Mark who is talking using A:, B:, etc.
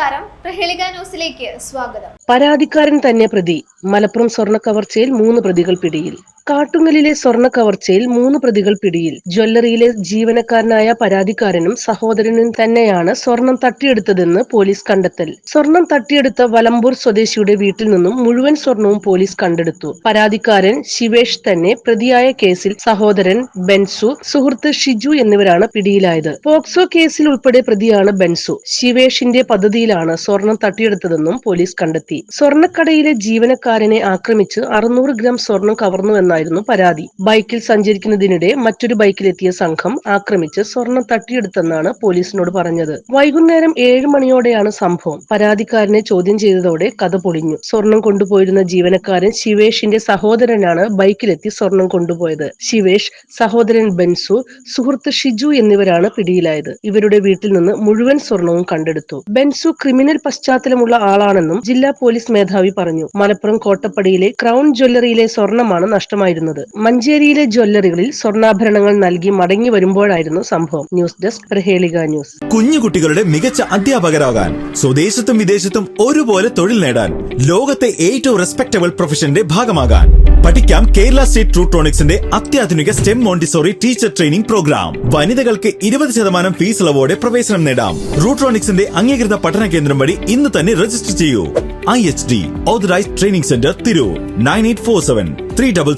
A: നമസ്കാരം. പ്രഹേളിക ന്യൂസിലേക്ക് സ്വാഗതം.
B: പരാതിക്കാരൻ തന്നെ പ്രതി. മലപ്പുറം സ്വർണ കവർച്ചയിൽ മൂന്ന് പ്രതികൾ പിടിയിൽ. കാട്ടുങ്ങലിലെ സ്വർണ കവർച്ചയിൽ മൂന്ന് പ്രതികൾ പിടിയിൽ. ജ്വല്ലറിയിലെ ജീവനക്കാരനായ പരാതിക്കാരനും സഹോദരനും തന്നെയാണ് സ്വർണം തട്ടിയെടുത്തതെന്ന് പോലീസ് കണ്ടെത്തൽ. സ്വർണം തട്ടിയെടുത്ത വലമ്പൂർ സ്വദേശിയുടെ വീട്ടിൽ നിന്നും മുഴുവൻ സ്വർണവും പോലീസ് കണ്ടെടുത്തു. പരാതിക്കാരൻ ശിവേഷ് തന്നെ പ്രതിയായ കേസിൽ സഹോദരൻ ബെൻസു സുഹൃത്ത് ഷിജു എന്നിവരാണ് പിടിയിലായത്. പോക്സോ കേസിൽ ഉൾപ്പെടെ പ്രതിയാണ് ബെൻസു. ശിവേഷിന്റെ പദ്ധതിയിലാണ് സ്വർണം തട്ടിയെടുത്തതെന്നും പോലീസ് കണ്ടെത്തി. സ്വർണക്കടയിലെ ജീവനക്കാരനെ ആക്രമിച്ച് അറുന്നൂറ് ഗ്രാം സ്വർണം കവർന്നുവെന്നായിരുന്നു പരാതി. ബൈക്കിൽ സഞ്ചരിക്കുന്നതിനിടെ മറ്റൊരു ബൈക്കിലെത്തിയ സംഘം ആക്രമിച്ച് സ്വർണം തട്ടിയെടുത്തെന്നാണ് പോലീസിനോട് പറഞ്ഞത്. വൈകുന്നേരം ഏഴ് മണിയോടെയാണ് സംഭവം. പരാതിക്കാരനെ ചോദ്യം ചെയ്തതോടെ കഥ പൊളിഞ്ഞു. സ്വർണം കൊണ്ടുപോയിരുന്ന ജീവനക്കാരൻ ശിവേഷിന്റെ സഹോദരനാണ് ബൈക്കിലെത്തി സ്വർണം കൊണ്ടുപോയത്. ശിവേഷ് സഹോദരൻ ബെൻസു സുഹൃത്ത് ഷിജു എന്നിവരാണ് പിടിയിലായത്. ഇവരുടെ വീട്ടിൽ നിന്ന് മുഴുവൻ സ്വർണവും കണ്ടെടുത്തു. ബെൻസു ക്രിമിനൽ പശ്ചാത്തലമുള്ള ആളാണെന്നും ജില്ലാ പോലീസ് മേധാവി പറഞ്ഞു. മലപ്പുറം കോട്ടപ്പടിയിലെ ക്രൗൺ ജ്വല്ലറിയിലെ സ്വർണമാണ് നഷ്ടമായിരുന്നത് മഞ്ചേരിയിലെ ജ്വല്ലറികളിൽ സ്വർണാഭരണങ്ങൾ നൽകി മടങ്ങി വരുമ്പോഴായിരുന്നു സംഭവം. News desk Prahelika News.
C: കുഞ്ഞുകുട്ടികളുടെ മികച്ച അധ്യാപകരാകാൻ സ്വദേശത്തും വിദേശത്തും ഒരുപോലെ തൊഴിൽ നേടാൻ ലോകത്തെ ഏറ്റവും റെസ്പെക്ടബിൾ പ്രൊഫഷന്റെ ഭാഗമാകാൻ. പഠിക്കാം കേരള സ്റ്റേറ്റ് ട്രൂട്രോണിക്സിന്റെ അത്യാധുനിക STEM Montessori teacher training programme. വനിതകൾക്ക് ഇരുപത് ശതമാനം ഫീസ് ഇളവോടെ പ്രവേശനം നേടാം. റൂട്രോണിക്സിന്റെ അംഗീകൃത പഠന കേന്ദ്രം വഴി ഇന്ന് തന്നെ രജിസ്റ്റർ ചെയ്യൂ. I H D authorised training centre Tirur. Nine eight four seven three double